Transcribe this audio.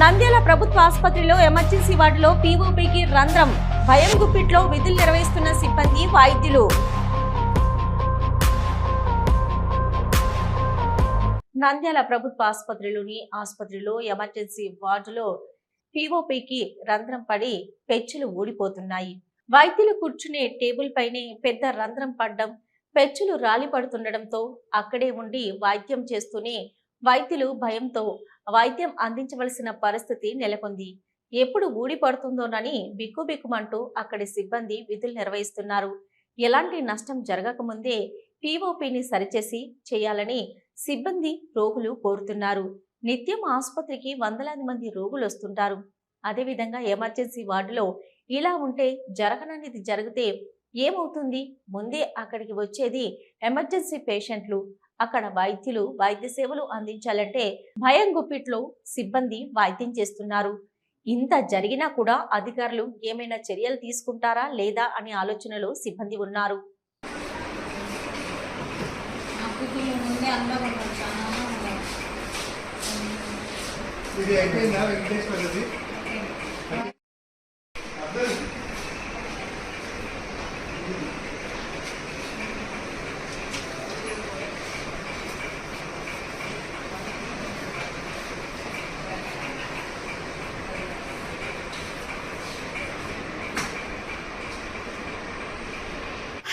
నంద్యాల ప్రభుత్వ ఆసుపత్రిలో ఎమర్జెన్సీ వార్డులో పీఓపీకి రంధ్రం. భయం గుప్పిట్లో విధులు నిర్వహిస్తున్న సిబ్బంది వైద్యులు. నంద్యాల ప్రభుత్వ ఆసుపత్రిలోని ఆసుపత్రిలో ఎమర్జెన్సీ వార్డులో పీఓపీకి రంధ్రం పడి పెచ్చులు ఊడిపోతున్నాయి. వైద్యులు కూర్చునే టేబుల్ పైనే పెద్ద రంధ్రం పడ్డం పెచ్చులు రాలి పడుతుండడంతో అక్కడే ఉండి వైద్యం చేస్తూనే వైద్యులు భయంతో వైద్యం అందించవలసిన పరిస్థితి నెలకొంది. ఎప్పుడు ఊడిపడుతుందోనని బిక్కుబిక్కుమంటూ అక్కడి సిబ్బంది విధులు నిర్వహిస్తున్నారు. ఎలాంటి నష్టం జరగకముందే పీఓపీని సరిచేసి చేయాలని సిబ్బంది రోగులు కోరుతున్నారు. నిత్యం ఆసుపత్రికి వందలాది మంది రోగులు వస్తుంటారు. అదేవిధంగా ఎమర్జెన్సీ వార్డులో ఇలా ఉంటే జరగననిది జరిగితే ఏమవుతుంది? ముందే అక్కడికి వచ్చేది ఎమర్జెన్సీ పేషెంట్లు. అక్కడ వైద్యులు వైద్య సేవలు అందించాలంటే భయం గుప్పిట్లో సిబ్బంది వైద్యం చేస్తున్నారు. ఇంత జరిగినా కూడా అధికారులు ఏమైనా చర్యలు తీసుకుంటారా లేదా అనే ఆలోచనలో సిబ్బంది ఉన్నారు. ఇది